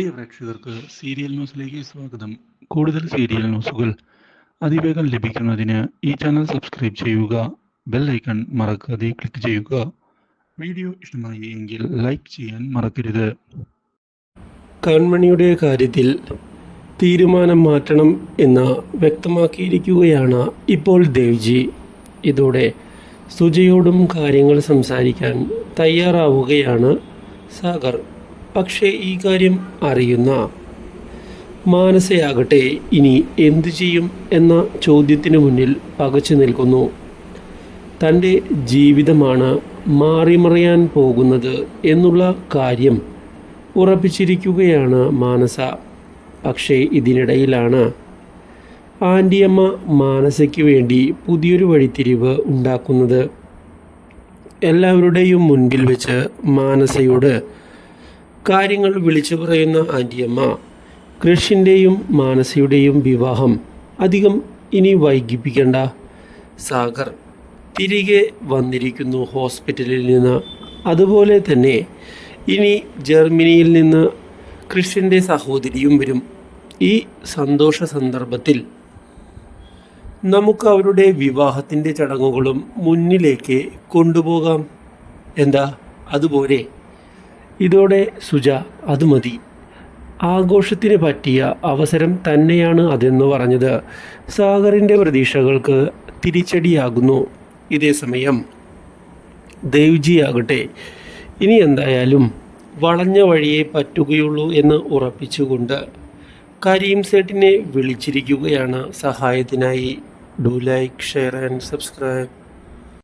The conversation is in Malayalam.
പ്രിയ പ്രേക്ഷകർക്ക് സീരിയൽ ന്യൂസിലേക്ക് സ്വാഗതം. കൂടുതൽ സീരിയൽ ന്യൂസുകൾ അതിവേഗം ലഭിക്കുന്നതിന് ഈ ചാനൽ സബ്സ്ക്രൈബ് ചെയ്യുക ബെൽ ഐക്കൺ മറക്കാതെ ക്ലിക്ക് ചെയ്യുക. വീഡിയോ ഇഷ്ടമായി എങ്കിൽ ലൈക്ക് ചെയ്യാൻ മറക്കരുത്. കൺമണിയുടെ കാര്യത്തിൽ തീരുമാനം മാറ്റണം എന്ന് വ്യക്തമാക്കിയിരിക്കുകയാണ് ഇപ്പോൾ ദേവ്ജി. ഇതോടെ സുജയോടും കാര്യങ്ങൾ സംസാരിക്കാൻ തയ്യാറാവുകയാണ് സാഗർ. പക്ഷേ ഈ കാര്യം അറിയുന്ന. മാനസയാകട്ടെ ഇനി എന്തു ചെയ്യും എന്ന ചോദ്യത്തിന് മുന്നിൽ പകച്ചു നിൽക്കുന്നു. തന്റെ ജീവിതമാണ് മാറിമറിയാൻ പോകുന്നത് എന്നുള്ള കാര്യം ഉറപ്പിച്ചിരിക്കുകയാണ് മാനസ. പക്ഷേ ഇതിനിടയിലാണ്. ആന്റിയമ്മ മാനസയ്ക്ക് വേണ്ടി പുതിയൊരു വഴിത്തിരിവ് ഉണ്ടാക്കുന്നത്. എല്ലാവരുടെയും മുൻപിൽ വെച്ച് മാനസയോട് കാര്യങ്ങൾ വിളിച്ചു പറയുന്ന ആന്റിയമ്മ കൃഷിന്റെയും മാനസയുടെയും വിവാഹം അധികം ഇനി വൈകിപ്പിക്കണ്ട. സാഗർ തിരികെ വന്നിരിക്കുന്നു ഹോസ്പിറ്റലിൽ നിന്ന്. അതുപോലെ തന്നെ ഇനി ജർമ്മനിയിൽ നിന്ന് കൃഷിന്റെ സഹോദരിയും വരും. ഈ സന്തോഷ സന്ദർഭത്തിൽ നമുക്ക് അവരുടെ വിവാഹത്തിന്റെ ചടങ്ങുകളും മുന്നിലേക്ക് കൊണ്ടുപോകാം. എന്താ? അതുപോലെ. ഇതോടെ സുജ അത് മതി. ആഘോഷത്തിന് പറ്റിയ അവസരം തന്നെയാണ് അതെന്ന് പറഞ്ഞത്. സാഗറിന്റെ പ്രതീക്ഷകൾക്ക് തിരിച്ചടിയാകുന്നു ഇതേസമയം ദേവ്ജിയാകട്ടെ ഇനി എന്തായാലും വളഞ്ഞ വഴിയെ പറ്റുകയുള്ളൂ എന്ന് ഉറപ്പിച്ചുകൊണ്ട് കരീം സേട്ടിനെ വിളിച്ചിരിക്കുകയാണ് സഹായത്തിനായി. Do like share and subscribe.